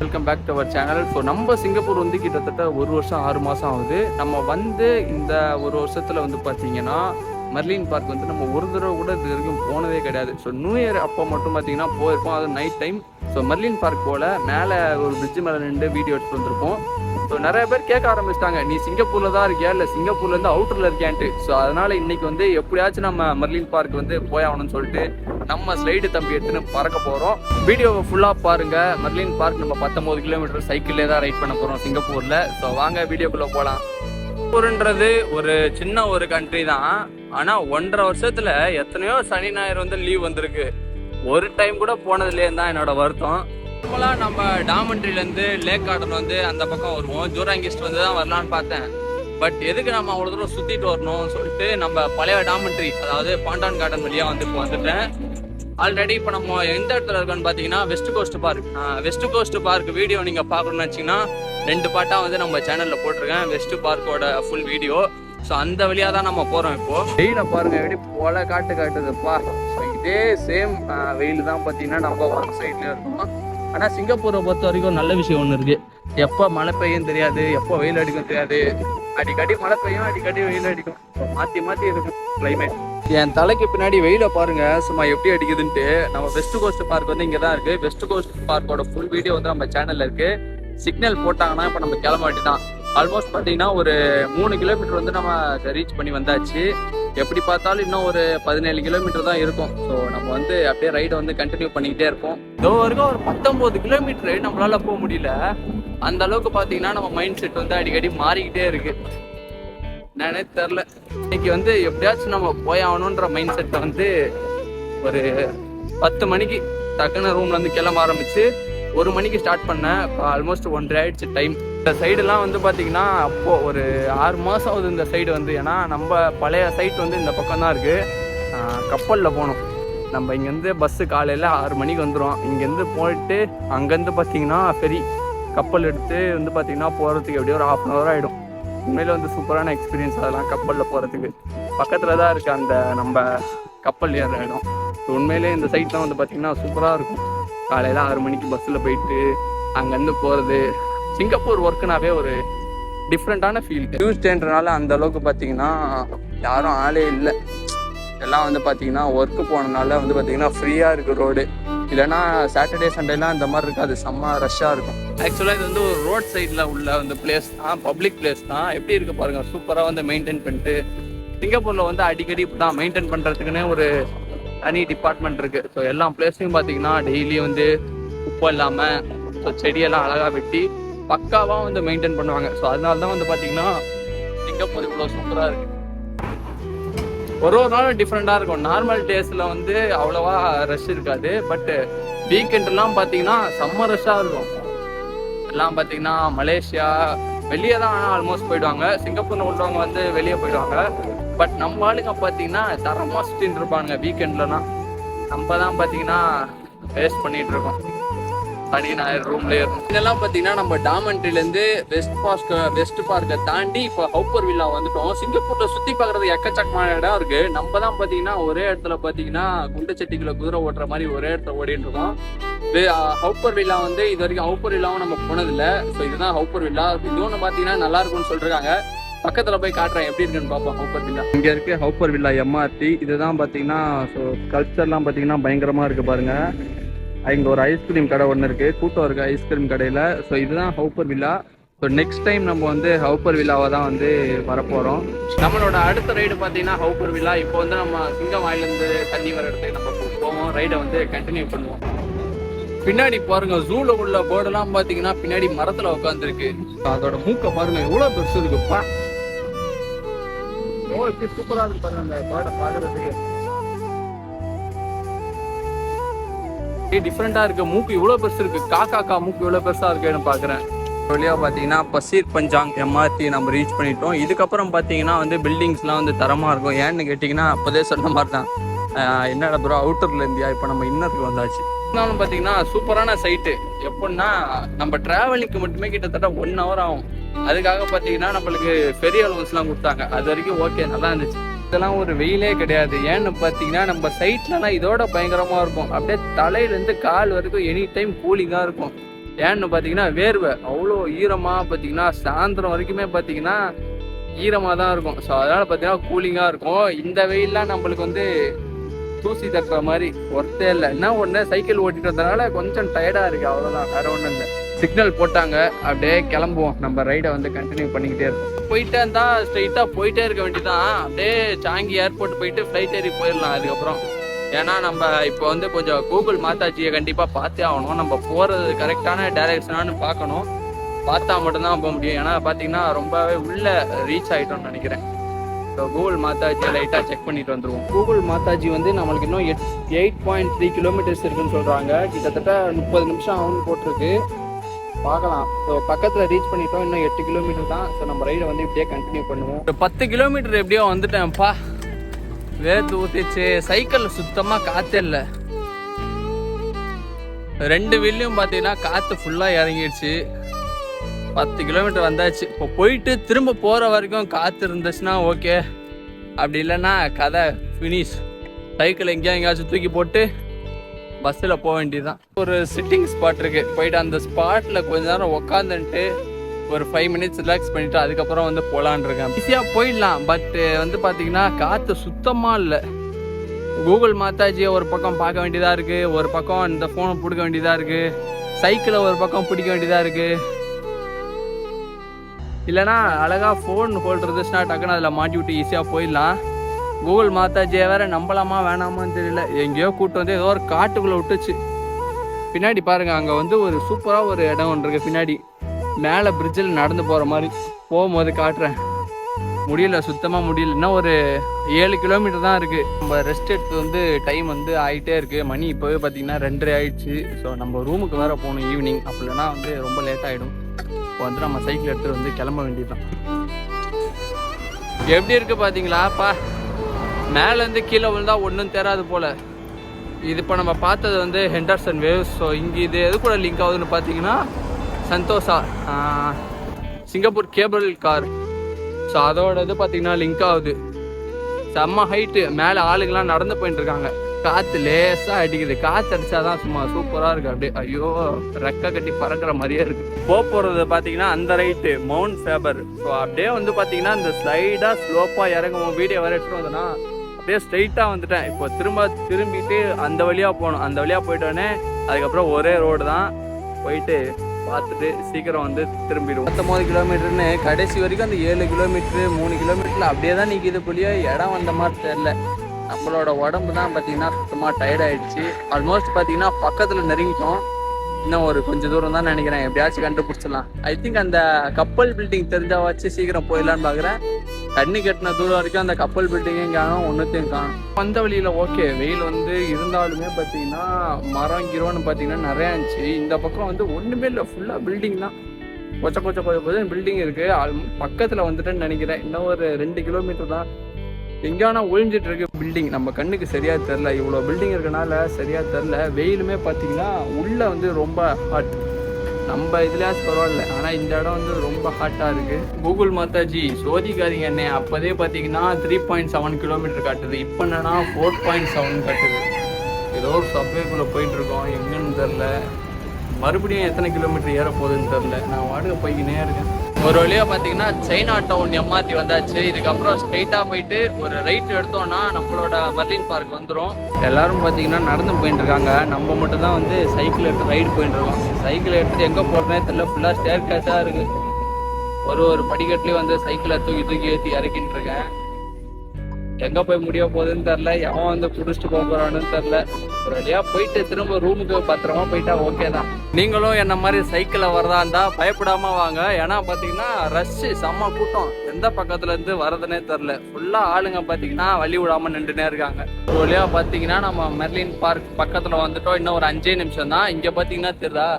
Welcome back to our channel so நம்ம Singapore வந்து கிட்டத்தட்ட ஒரு வருஷம் ஆறு மாதம் ஆகுது. நம்ம வந்து இந்த ஒரு வருஷத்தில் வந்து பார்த்தீங்கன்னா மர்லின் பார்க் வந்து நம்ம ஒரு தடவை கூட இது வரைக்கும் போனதே கிடையாது. ஸோ நியூ இயர் அப்போ மட்டும் பார்த்தீங்கன்னா போயிருப்போம். அது night time so Merlion park போல் மேலே ஒரு பிரிட்ஜ் மேலே நின்று வீடியோ எடுத்துகிட்டு வந்திருப்போம். ஸோ நிறைய பேர் கேட்க ஆரம்பிச்சிட்டாங்க நீ சிங்கப்பூரில் தான் இருக்கியா? இல்லை சிங்கப்பூர்லேருந்து அவுட்டரில் இருக்கியான்ட்டு. ஸோ அதனால் இன்னைக்கு வந்து எப்படியாச்சும் நம்ம மர்லின் பார்க் வந்து போயாகணும்னு சொல்லிட்டு நம்ம ஸ்லைடு தம்பி எடுத்துன்னு பறக்க போகிறோம் வீடியோவை ஃபுல்லாக பாருங்க. மர்லின் பார்க் நம்ம பத்தொம்போது கிலோமீட்டர் சைக்கிள்லே தான் ரைட் பண்ண போகிறோம் சிங்கப்பூரில். ஸோ வாங்க வீடியோக்குள்ளே போகலாம் சிங்கப்பூர்ன்றது ஒரு சின்ன ஒரு கண்ட்ரி தான். ஆனால் ஒன்றரை வருஷத்தில் எத்தனையோ சனி ஞாயிறு வந்து லீவ் வந்திருக்கு. ஒரு டைம் கூட போனதுலேயே தான் என்னோட வருத்தம். நார்மலாக நம்ம டாமண்ட்ரிலேருந்து லேக் கார்டன் வந்து அந்த பக்கம் வருவோம். ஜூராங்கிஸ்ட் வந்து தான் வரலான்னு பார்த்தேன். பட் எதுக்கு நம்ம அவ்வளோ தூரம் சுற்றிட்டு வரணும்னு சொல்லிட்டு நம்ம பழைய டாமண்ட்ரி அதாவது பாண்டான் கார்டன் வழியாக வந்து இப்போ வந்துட்டேன். ஆல்ரெடி இப்போ நம்ம எந்த இடத்துல இருக்கோம்னு பார்த்தீங்கன்னா west coast park west coast park video நீங்கள் பார்க்கணும்னு வச்சிங்கன்னா ரெண்டு பாட்டாக வந்து நம்ம சேனலில் போட்டிருக்கேன். வெஸ்ட் பார்க்கோட ஃபுல் வீடியோ ஸோ அந்த வழியாக தான் நம்ம போகிறோம் இப்போ. வெயில பாருங்கள் எப்படி போல காட்டு காட்டுதுப்பா. இதே சேம் வெயில் தான் பார்த்தீங்கன்னா நம்ம ஒரு சைட்ல இருக்கோம். ஆனால் சிங்கப்பூரை பொறுத்த வரைக்கும் நல்ல விஷயம் ஒன்று இருக்கு. எப்போ மழை பெய்யும் தெரியாது எப்போ வெயில் அடிக்கும் தெரியாது. அடிக்கடி மழை பெய்யும் அடிக்கடி வெயில் அடிக்கும். மாற்றி மாற்றி இருக்கும் கிளைமேட் என் தலைக்கு பின்னாடி வெயில பாருங்க சும்மா எப்படி அடிக்குதுன்ட்டு. நம்ம வெஸ்ட் கோஸ்ட் பார்க் வந்து இங்கே தான் இருக்கு வெஸ்ட் கோஸ்ட் பார்க்கோட ஃபுல் வீடியோ வந்து நம்ம சேனல்ல இருக்கு. சிக்னல் போட்டாங்கன்னா இப்போ நம்ம கிளம்ப வேண்டியதான் ஆல்மோஸ்ட் பார்த்தீங்கன்னா ஒரு மூணு கிலோமீட்டர் வந்து நம்ம ரீச் பண்ணி வந்தாச்சு. எப்படி பார்த்தாலும் இன்னும் ஒரு பதினேழு கிலோமீட்டர் தான் இருக்கும். ஸோ நம்ம வந்து அப்படியே ரைடை வந்து கண்டினியூ பண்ணிக்கிட்டே இருப்போம். இதோ வரைக்கும் ஒரு பத்தொம்போது கிலோமீட்டரு நம்மளால போக முடியல. அந்த அளவுக்கு பார்த்தீங்கன்னா நம்ம மைண்ட் செட் வந்து அடிக்கடி மாறிக்கிட்டே இருக்கு. நானே தெரில இன்னைக்கு வந்து எப்படியாச்சும் நம்ம போய் ஆகணுன்ற மைண்ட் செட்டை வந்து ஒரு பத்து மணிக்கு டக்குன்னு ரூம்ல இருந்து கிளம்ப ஆரம்பிச்சு ஒரு மணிக்கு ஸ்டார்ட் பண்ணேன். ஆல்மோஸ்ட் ஒன்றரை ஆயிடுச்சு டைம் இந்த சைடெல்லாம் வந்து பார்த்தீங்கன்னா அப்போது ஒரு ஆறு மாதம் ஆகுது இந்த சைடு வந்து. ஏன்னா நம்ம பழைய சைட் வந்து இந்த பக்கம் தான் இருக்குது கப்பலில் போகணும். நம்ம இங்கேருந்து பஸ்ஸு காலையில் ஆறு மணிக்கு வந்துடும் இங்கேருந்து போயிட்டு அங்கேருந்து பார்த்தீங்கன்னா ஃபெரி கப்பல் எடுத்து வந்து பார்த்தீங்கன்னா போகிறதுக்கு எப்படியும் ஒரு ஹாஃப் அன் ஹவர் ஆகிடும் உண்மையில் வந்து சூப்பரான எக்ஸ்பீரியன்ஸ் அதெல்லாம் கப்பலில் போகிறதுக்கு பக்கத்தில் தான் இருக்குது அந்த நம்ம கப்பல் ஏற இடம். ஸோ உண்மையிலே இந்த சைட்லாம் வந்து பார்த்திங்கன்னா சூப்பராக இருக்கும். காலையில் ஆறு மணிக்கு பஸ்ஸில் போயிட்டு அங்கேருந்து போகிறது சிங்கப்பூர் ஒர்க்குனாவே ஒரு டிஃப்ரெண்ட்டான ஃபீல் டியூஸ்டேன்றனால அந்த அளவுக்கு பார்த்தீங்கன்னா யாரும் ஆளே இல்லை. எல்லாம் வந்து பார்த்தீங்கன்னா ஒர்க்கு போனனால வந்து பார்த்தீங்கன்னா ஃப்ரீயாக இருக்குது ரோடு இல்லைன்னா சாட்டர்டே சண்டேலாம் இந்த மாதிரி இருக்காது. செம்ம ரஷ்ஷாக இருக்கும். ஆக்சுவலாக இது வந்து ஒரு ரோட் சைடில் உள்ள அந்த பிளேஸ் தான் பப்ளிக் பிளேஸ் தான். எப்படி இருக்கு பாருங்க சூப்பராக வந்து மெயின்டைன் பண்ணிட்டு சிங்கப்பூரில் வந்து அடிக்கடி இப்படி தான் மெயின்டைன் பண்ணுறதுக்குன்னு ஒரு தனி டிபார்ட்மெண்ட் இருக்கு. ஸோ எல்லா பிளேஸ்லையும் பார்த்தீங்கன்னா டெய்லி வந்து குப்பை இல்லாமல் ஸோ செடியெல்லாம் அழகாக வெட்டி பக்காவாக வந்து மெயின்டைன் பண்ணுவாங்க. ஸோ அதனால தான் வந்து பார்த்தீங்கன்னா சிங்கப்பூர் இவ்வளோ சூப்பராக இருக்கு. ஒரு ஒரு நாளும் டிஃப்ரெண்ட்டாக இருக்கும். நார்மல் டேஸில் வந்து அவ்வளோவா ரஷ் இருக்காது. பட்டு வீக்கெண்ட்லாம் பார்த்தீங்கன்னா செம்ம ரஷ்ஷாக இருக்கும். எல்லாம் பார்த்தீங்கன்னா மலேசியா வெளியே தான் ஆனால் ஆல்மோஸ்ட் போயிடுவாங்க. சிங்கப்பூரில் உள்ளவங்க வந்து வெளியே போயிடுவாங்க. பட் நம்ம ஆளுங்க பார்த்தீங்கன்னா தரமாக சுற்றின்னு இருப்பானுங்க வீக்கெண்ட்லலாம் நம்ம தான் பார்த்தீங்கன்னா வேஸ்ட் பண்ணிகிட்டு இருக்கோம். சனி ஞாயிறு ரூம்லேயே இதெல்லாம் பார்த்தீங்கன்னா நம்ம டாமண்ட்ரிலேருந்து வெஸ்ட் பார்க் வெஸ்ட் பார்க்கை தாண்டி இப்போ ஹவுப்பர் வில்லா வந்துட்டோம். சிங்கப்பூர்ல சுற்றி பாக்குறது எக்கச்சக்கமான இடம் இருக்கு. நம்ம தான் பார்த்தீங்கன்னா ஒரே இடத்துல பார்த்தீங்கன்னா குண்டு குதிரை ஓட்டுற மாதிரி ஒரே இடத்துல ஓடிட்டு இருக்கோம். ஹவுப்பர் வில்லா வந்து இது வரைக்கும் ஹவுப்பர் வில்லாவும் நம்ம போனதில்ல. ஸோ இதுதான் ஹவுப்பர் வில்லா. இன்னொன்று பார்த்தீங்கன்னா நல்லா இருக்கும்னு சொல்றாங்க பக்கத்துல போய் காட்டுறேன். எப்படி இருக்குன்னு பார்ப்போம் ஹவுப்பர் வில்லா. இங்க இருக்கு ஹவுப்பர் வில்லா எம்ஆர்டி இதுதான் பாத்தீங்கன்னா ஸோ கல்ச்சர்லாம் பாத்தீங்கன்னா பயங்கரமா இருக்கு பாருங்க. இங்கே ஒரு ஐஸ்கிரீம் கடை ஒன்று இருக்கு. கூட்டம் இருக்கு ஐஸ்கிரீம் கடையில. ஸோ இதுதான் Haw Par villa so next time நம்ம வந்து ஹவுப்பர் வில்லாவை தான் வந்து வரப்போறோம். நம்மளோட அடுத்த ரைடு பார்த்தீங்கன்னா ஹவுப்பர் வில்லா இப்போ வந்து நம்ம சிங்கம் வாயிலிருந்து தண்ணி வர இடத்துக்கு நம்ம போவோம். ரைடை வந்து கண்டினியூ பண்ணுவோம். பின்னாடி பாருங்க ஜூல உள்ள போர்டெல்லாம் பாத்தீங்கன்னா பின்னாடி மரத்துல உட்காந்துருக்கு அதோட மூக்க பாருங்க எவ்வளவு பெருசு இருக்குப்பா ஓ சூப்பராக சூப்பரா இருக்கு பாருங்க பாட பாடுறதுக்கு பாக்குறதுக்கு டிஃப்ரெண்டா இருக்கு மூக்கு இவ்வளவு பெருசு இருக்கு. காக்கா கா மூக்கு இவ்வளவு பெருசா இருக்குன்னு பாக்குறேன் வழியா பாத்தீங்கன்னா பசீர் பஞ்சாங் எம்ஆர்டி நம்ம ரீச் பண்ணிட்டோம். இதுக்கப்புறம் பாத்தீங்கன்னா வந்து பில்டிங்ஸ்லாம் வந்து தரமா இருக்கும். ஏன்னு கேட்டீங்கன்னா அப்போதே சொன்ன மாதிரி தான். என்னடா ப்ரோ அவுட்டர்ல இருந்தியா இப்போ நம்ம இன்னருக்கு வந்தாச்சு. இருந்தாலும் பார்த்தீங்கன்னா சூப்பரான சைட்டு எப்படின்னா நம்ம டிராவலிங்க்கு மட்டுமே கிட்டத்தட்ட ஒன் ஹவர் ஆகும். அதுக்காக பார்த்தீங்கன்னா நம்மளுக்கு பெரிய அலவன்ஸ்லாம் கொடுத்தாங்க. அது வரைக்கும் ஓகே நல்லா இருந்துச்சு. இதெல்லாம் ஒரு வெயிலே கிடையாது. ஏன்னு பார்த்தீங்கன்னா நம்ம சைட்லலாம் இதோட பயங்கரமாக இருக்கும். அப்படியே தலையிலேருந்து கால் வரைக்கும் எனி டைம் கூலிங்காக இருக்கும். ஏன்னு பார்த்தீங்கன்னா வேர்வை அவ்வளோ ஈரமாக பார்த்தீங்கன்னா சாயந்தரம் வரைக்குமே பார்த்தீங்கன்னா ஈரமாக தான் இருக்கும். ஸோ அதனால் பார்த்தீங்கன்னா கூலிங்காக இருக்கும். இந்த வெயில்லாம் நம்மளுக்கு வந்து தூசி தட்டுற மாதிரி ஒர்த்தே இல்லை. என்ன ஒன்று சைக்கிள் ஓட்டிட்டு வந்தனால கொஞ்சம் டயர்டாக இருக்குது அவ்வளோதான் வேறு ஒன்றும் இல்லை. சிக்னல் போட்டாங்க. அப்படியே கிளம்புவோம். நம்ம ரைடை வந்து கண்டினியூ பண்ணிக்கிட்டே இருக்கோம் போயிட்டே இருந்தா ஸ்ட்ரைட்டாக போயிட்டே இருக்க வேண்டியதான் அப்படியே சாங்கி ஏர்போர்ட் போயிட்டு ஃப்ளைட் ஏறி போயிடலாம் அதுக்கப்புறம். ஏன்னா நம்ம இப்போ வந்து கொஞ்சம் கூகுள் மாத்தாச்சியை கண்டிப்பாக பார்த்தே ஆகணும். நம்ம போகிறது கரெக்டான டைரக்ஷனானு பார்க்கணும். பார்த்தா மட்டும்தான் போக முடியும். ஏன்னா பார்த்தீங்கன்னா ரொம்பவே உள்ள ரீச் ஆகிட்டோம்னு நினைக்கிறேன். ஸோ கூகுள் மாதாஜியை லைட்டாக செக் பண்ணிட்டு வந்துருவோம். கூகுள் மாதாஜி வந்து நம்மளுக்கு இன்னும் எட் எயிட் பாயிண்ட் த்ரீ கிலோமீட்டர்ஸ் இருக்குன்னு சொல்கிறாங்க கிட்டத்தட்ட முப்பது நிமிஷம் ஆகும்னு போட்டிருக்கு. பார்க்கலாம். ஸோ பக்கத்தில் ரீச் பண்ணிட்டோம். இன்னும் எட்டு கிலோமீட்டர் தான். ஸோ நம்ம ரைடை வந்து இப்படியே கண்டினியூ பண்ணுவோம். ஒரு பத்து கிலோமீட்டர் எப்படியோ வந்துட்டேன்ப்பா. வேர்த்து ஊற்றிச்சு சைக்கிள் சுத்தமாக காற்றே இல்லை. ரெண்டு வீல்லையும் பார்த்தீங்கன்னா காற்று ஃபுல்லாக இறங்கிடுச்சு. பத்து கிலோமீட்டர் வந்தாச்சு. இப்போ போயிட்டு திரும்ப போகிற வரைக்கும் காற்று இருந்துச்சுன்னா ஓகே அப்படி இல்லைன்னா கதை ஃபினிஷ் சைக்கிள் எங்கேயா எங்கேயாச்சும் தூக்கி போட்டு பஸ்ஸில் போக வேண்டியதுதான். ஒரு சிட்டிங் ஸ்பாட் இருக்கு. போயிட்டு அந்த ஸ்பாட்டில் கொஞ்ச நேரம் உக்காந்துட்டு ஒரு ஃபைவ் மினிட்ஸ் ரிலாக்ஸ் பண்ணிட்டு அதுக்கப்புறம் வந்து போகலான் இருக்கேன். ஈஸியாக போயிடலாம். பட்டு வந்து பார்த்தீங்கன்னா காற்று சுத்தமாக இல்லை. கூகுள் மாத்தாஜியை ஒரு பக்கம் பார்க்க வேண்டியதாக இருக்குது ஒரு பக்கம் இந்த ஃபோனை பிடிக்க வேண்டியதாக இருக்குது சைக்கிளை ஒரு பக்கம் பிடிக்க வேண்டியதாக இருக்குது இல்லைனா அழகாக ஃபோன் ஹோல்டர் இருந்துச்சுன்னா டக்குன்னு அதில் மாட்டி விட்டு ஈஸியாக போயிடலாம். கூகுள் மாதாஜியை வேற நம்பலாமா வேணாமான்னு தெரியல. எங்கேயோ கூட்டு வந்து ஏதோ ஒரு காட்டுக்குள்ளே விட்டுச்சு. பின்னாடி பாருங்க அங்கே வந்து ஒரு சூப்பராக ஒரு இடம் ஒன்று இருக்கு. பின்னாடி மேலே பிரிட்ஜில் நடந்து போகிற மாதிரி. போகும்போது காட்டுறேன். முடியல சுத்தமாக முடியல. இன்னும் ஒரு ஏழு கிலோமீட்டர் தான் இருக்குது நம்ம ரெஸ்ட் எடுத்து வந்து டைம் வந்து ஆகிட்டே இருக்குது மணி இப்போவே பார்த்தீங்கன்னா ரெண்டரை ஆயிடுச்சு. ஸோ நம்ம ரூமுக்கு வேறு போகணும் ஈவினிங் அப்படின்னா வந்து ரொம்ப லேட் ஆகிடும் இப்போ வந்து நம்ம சைக்கிள் எடுத்துகிட்டு வந்து கிளம்ப வேண்டியதுதான். எப்படி இருக்குது பார்த்தீங்களாப்பா மேலேருந்து கீழே விழுந்தா ஒன்றும் தெரியாது போல். இது இப்போ நம்ம பார்த்தது வந்து ஹெண்டர்சன் வேவ்ஸ். ஸோ இங்கே இது எது கூட லிங்க் ஆகுதுன்னு பார்த்தீங்கன்னா Sentosa Singapore cable car. So அதோட இது பார்த்தீங்கன்னா லிங்க் ஆகுது. செம்ம ஹைட்டு மேலே ஆளுங்கெல்லாம் நடந்து போயிட்டு இருக்காங்க. காற்று லேசாக அடிக்குது. காற்று அடித்தா தான் சும்மா சூப்பராக இருக்கு. அப்படியே ஐயோ ரெக்கை கட்டி பறக்கிற மாதிரியே இருக்கு. போக போகிறது பார்த்தீங்கன்னா அந்த ரைட்டு மவுண்ட் ஃபேபர் ஸோ அப்படியே வந்து பார்த்தீங்கன்னா இந்த ஸ்லைடாக ஸ்லோப்பாக இறங்குவோம் வீடியோ வர எடுத்துகிட்டு வந்தோன்னா அப்படியே ஸ்ட்ரைட்டாக வந்துட்டேன். இப்போ திரும்ப திரும்பிட்டு அந்த வழியாக போகணும். அந்த வழியாக போயிட்டோடனே அதுக்கப்புறம் ஒரே ரோடு தான் போயிட்டு பார்த்துட்டு சீக்கிரம் வந்து திரும்பிடுவோம். பத்தொம்பது கிலோமீட்டர்னு கடைசி வரைக்கும் அந்த ஏழு கிலோமீட்ரு மூணு கிலோமீட்டரில் அப்படியே தான் நிற்கிது புள்ளியோ இடம் வந்த மாதிரி தெரில நம்மளோட உடம்பு தான் பார்த்தீங்கன்னா சுத்தமாக டயர்ட் ஆகிடுச்சு ஆல்மோஸ்ட் பார்த்தீங்கன்னா பக்கத்தில் நெருங்கிட்டோம். இன்னும் ஒரு கொஞ்சம் தூரம் தான் நினைக்கிறேன். எப்படியாச்சும் கண்டுபிடிச்சிடலாம். ஐ திங்க் அந்த கப்பல் பில்டிங் தெரிஞ்சா வச்சு சீக்கிரம் போயிடலான்னு பார்க்குறேன் தண்ணி கட்டின தூரம் வரைக்கும் அந்த கப்பல் பில்டிங்கையும் காணும் ஒன்றுத்தையும் காணும். வந்த வழியில் ஓகே வெயில் வந்து இருந்தாலுமே பார்த்தீங்கன்னா மரம் கிரோன்னு பார்த்தீங்கன்னா நிறையா இருந்துச்சு. இந்த பக்கம் வந்து ஒன்றுமே இல்லை ஃபுல்லாக பில்டிங் தான். கொச்ச கொச்ச கொச்ச கொச்ச பில்டிங் இருக்குது அது பக்கத்தில் வந்துட்டேன்னு நினைக்கிறேன். இன்னும் ஒரு ரெண்டு கிலோமீட்டர் தான். எங்கேயானா ஒழிஞ்சிட்டு இருக்கு பில்டிங் நம்ம கண்ணுக்கு சரியாக தெரில இவ்வளோ பில்டிங் இருக்கனால சரியாக தெரில வெயிலுமே பார்த்தீங்கன்னா உள்ளே வந்து ரொம்ப ஹாட் நம்ம இதுலயாச்சும் பரவாயில்ல. ஆனால் இந்த இடம் வந்து ரொம்ப ஹாட்டாக இருக்கு. கூகுள் மாதாஜி சோதிக்காதீங்க என்ன. அப்போதே பார்த்தீங்கன்னா த்ரீ பாயிண்ட் செவன் கிலோமீட்டர் காட்டுது. இப்போ என்னன்னா ஃபோர் பாயிண்ட் செவன் காட்டுது. ஏதோ ஒரு சப்வேக்குள்ளே போயிட்டு இருக்கோம் எங்கன்னு தெரில மறுபடியும் எத்தனை கிலோமீட்டர் ஏற போகுதுன்னு தெரில நான் வாடகை போய்க்கினே இருக்கேன். ஒரு வழியாக பார்த்தீங்கன்னா சைனா டவுன் எம்ஆர்டி வந்தாச்சு. இதுக்கப்புறம் ஸ்ட்ரைட்டாக போயிட்டு ஒரு ரைட் எடுத்தோம்னா நம்மளோட மர்லின் பார்க் வந்துடும் எல்லாரும் பார்த்தீங்கன்னா நடந்து போயிட்டு இருக்காங்க நம்ம மட்டும் தான் வந்து சைக்கிள் எடுத்து ரைடு போயிட்டு இருக்கோம் சைக்கிள் எடுத்துட்டு எங்கே போகிறேனே தெரியல. ஃபுல்லாக ஸ்டேர் கேஸாக இருக்கு. ஒரு ஒரு படிக்கட்டுலேயும் வந்து சைக்கிளை தூக்கி தூக்கி ஏற்றி இறக்கிட்டு இருக்கேன் எங்க போய் முடிய போகுதுன்னு தெரில எவன் வந்து புடிச்சிட்டு போக போறான்னு தெரில ஒரு வழியா போயிட்டு திரும்ப ரூமுக்கு பத்திரமா போயிட்டா ஓகே தான். நீங்களும் என்ன மாதிரி சைக்கிள்ல வரதா இருந்தா பயப்படாம வாங்க. ஏன்னா பாத்தீங்கன்னா ரஷ் செம்ம கூட்டம். எந்த பக்கத்துல இருந்து வரதுனே தெரில ஃபுல்லா ஆளுங்க பாத்தீங்கன்னா வழி விடாம நின்றுனே இருக்காங்க. ஒரு வழியா பாத்தீங்கன்னா நம்ம மெர்லின் பார்க் பக்கத்துல வந்துட்டோம். இன்னும் ஒரு அஞ்சே நிமிஷம் தான். இங்க பாத்தீங்கன்னா தெரியுதா?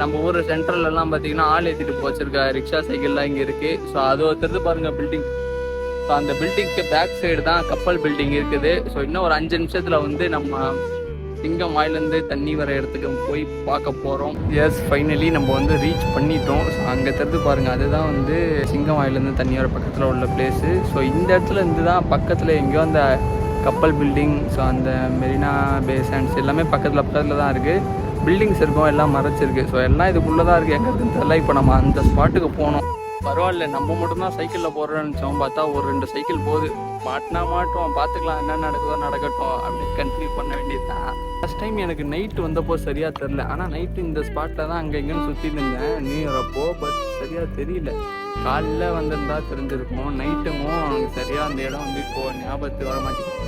நம்ம ஊர் சென்ட்ரல் எல்லாம் பாத்தீங்கன்னா ஆள் ஏத்திட்டு போச்சிருக்கா. ரிக்ஷா சைக்கிள்லாம் இங்க இருக்கு. ஸோ அது ஒருத்தருது பாருங்க பில்டிங் ஸோ அந்த பில்டிங்க்கு பேக் சைடு தான் கப்பல் பில்டிங் இருக்குது. ஸோ இன்னும் ஒரு அஞ்சு நிமிஷத்தில் வந்து நம்ம சிங்கம் வாயிலேருந்து தண்ணி வர இடத்துக்கு போய் பார்க்க போகிறோம் எஸ் ஃபைனலி நம்ம வந்து ரீச் பண்ணிட்டோம். ஸோ அங்கே தெரிஞ்சு பாருங்கள் அதுதான் வந்து சிங்கம் வாயிலேருந்து தண்ணி வர பக்கத்தில் உள்ள பிளேஸு ஸோ இந்த இடத்துல இருந்து தான் பக்கத்தில் எங்கேயோ அந்த கப்பல் பில்டிங் ஸோ அந்த மெரினா பேசன்ஸ் எல்லாமே பக்கத்தில் பக்கத்தில் தான் இருக்குது பில்டிங்ஸ் இருக்கும் எல்லாம் மறைச்சிருக்கு. ஸோ எல்லாம் இதுக்குள்ளே தான் இருக்குது எங்கே இருக்குன்னு தெரியல. இப்போ நம்ம அந்த ஸ்பாட்டுக்கு போனோம். பரவாயில்ல நம்ம மட்டும்தான் சைக்கிளில் போகிறோம்னு நினச்சோம். பார்த்தா ஒரு ரெண்டு சைக்கிள் போகுது. மாட்டினா மாட்டோம் பார்த்துக்கலாம் என்ன நடக்குதோ நடக்கட்டும் அப்படின்னு கண்டினியூ பண்ண வேண்டியதுதான். ஃபஸ்ட் டைம் எனக்கு நைட்டு வந்தப்போ சரியாக தெரில ஆனால் நைட்டு இந்த ஸ்பாட்டில் தான் அங்கே இங்கேன்னு சுற்றிட்டு இருந்தேன். நியூ இயர் அப்போ பட் சரியாக தெரியல. காலைல வந்திருந்தா தெரிஞ்சிருக்கும். நைட்டுமும் எனக்கு சரியாக அந்த இடம் வந்து இப்போ ஞாபகத்துக்கு வர மாட்டேங்குது.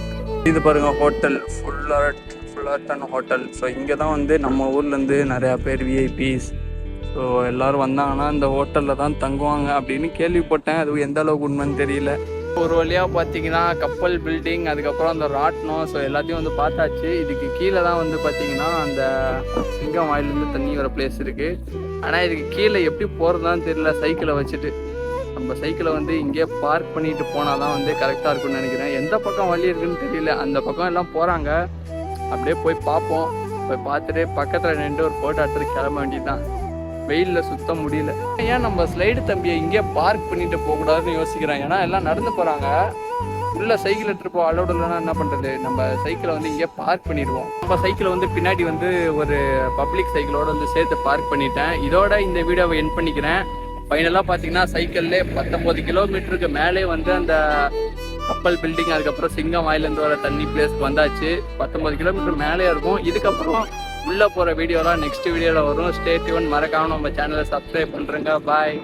இது பாருங்கள் ஹோட்டல் ஃபுல்லாட் ஃபுல்லாட்டன் ஹோட்டல் ஸோ இங்கே தான் வந்து நம்ம ஊர்லேருந்து நிறையா பேர் விஐபிஸ் ஸோ எல்லாரும் வந்தாங்கன்னா இந்த ஹோட்டலில் தான் தங்குவாங்க அப்படின்னு கேள்விப்பட்டேன். அது எந்த அளவுக்கு உண்மைன்னு தெரியல. ஒரு வழியாக பார்த்தீங்கன்னா கப்பல் பில்டிங் அதுக்கப்புறம் அந்த ராட்னம் ஸோ எல்லாத்தையும் வந்து பார்த்தாச்சு. இதுக்கு கீழே தான் வந்து பார்த்தீங்கன்னா அந்த சிங்கம் வாயிலிருந்து தண்ணி வர பிளேஸ் இருக்குது ஆனால் இதுக்கு கீழே எப்படி போகிறதான்னு தெரியல. சைக்கிளை வச்சுட்டு. நம்ம சைக்கிளை வந்து இங்கேயே பார்க் பண்ணிட்டு போனால் தான் வந்து கரெக்டாக இருக்கும்னு நினைக்கிறேன். எந்த பக்கம் வழி இருக்குன்னு தெரியல. அந்த பக்கம் எல்லாம் போகிறாங்க அப்படியே போய் பார்ப்போம். போய் பார்த்துட்டு பக்கத்தில் நின்று ஒரு ஃபோட்டோ எடுத்துகிட்டு கிளம்ப வேண்டியது தான் வெயிலில் சுத்த முடியல. ஏன் நம்ம ஸ்லைடு தம்பியை இங்கே பார்க் பண்ணிட்டு போகக்கூடாதுன்னு யோசிக்கிறேன்? ஏன்னா எல்லாம் நடந்து போகிறாங்க உள்ள சைக்கிள் எடுத்துட்டு போ அலோடு இல்லைன்னா என்ன பண்ணுறது நம்ம சைக்கிளை வந்து இங்கே பார்க் பண்ணிடுவோம். நம்ம சைக்கிளை வந்து பின்னாடி வந்து ஒரு பப்ளிக் சைக்கிளோட வந்து சேர்த்து பார்க் பண்ணிட்டேன். இதோட இந்த வீடியோவை என் பண்ணிக்கிறேன். ஃபைனலாக பார்த்தீங்கன்னா சைக்கிள்லே பத்தொம்பது கிலோமீட்டருக்கு மேலே வந்து அந்த கப்பல் பில்டிங் அதுக்கப்புறம் சிங்கம் வாயிலேருந்து வர தண்ணி பிளேஸ்க்கு வந்தாச்சு. பத்தொம்பது கிலோமீட்டர் மேலே இருக்கும். இதுக்கப்புறம் உள்ளே போகிற வீடியோலாம் நெக்ஸ்ட் வீடியோவில் வரும். ஸ்டேட் மறக்காம நம்ம சேனலை சப்ஸ்கிரைப் பண்ணுறேங்க பாய்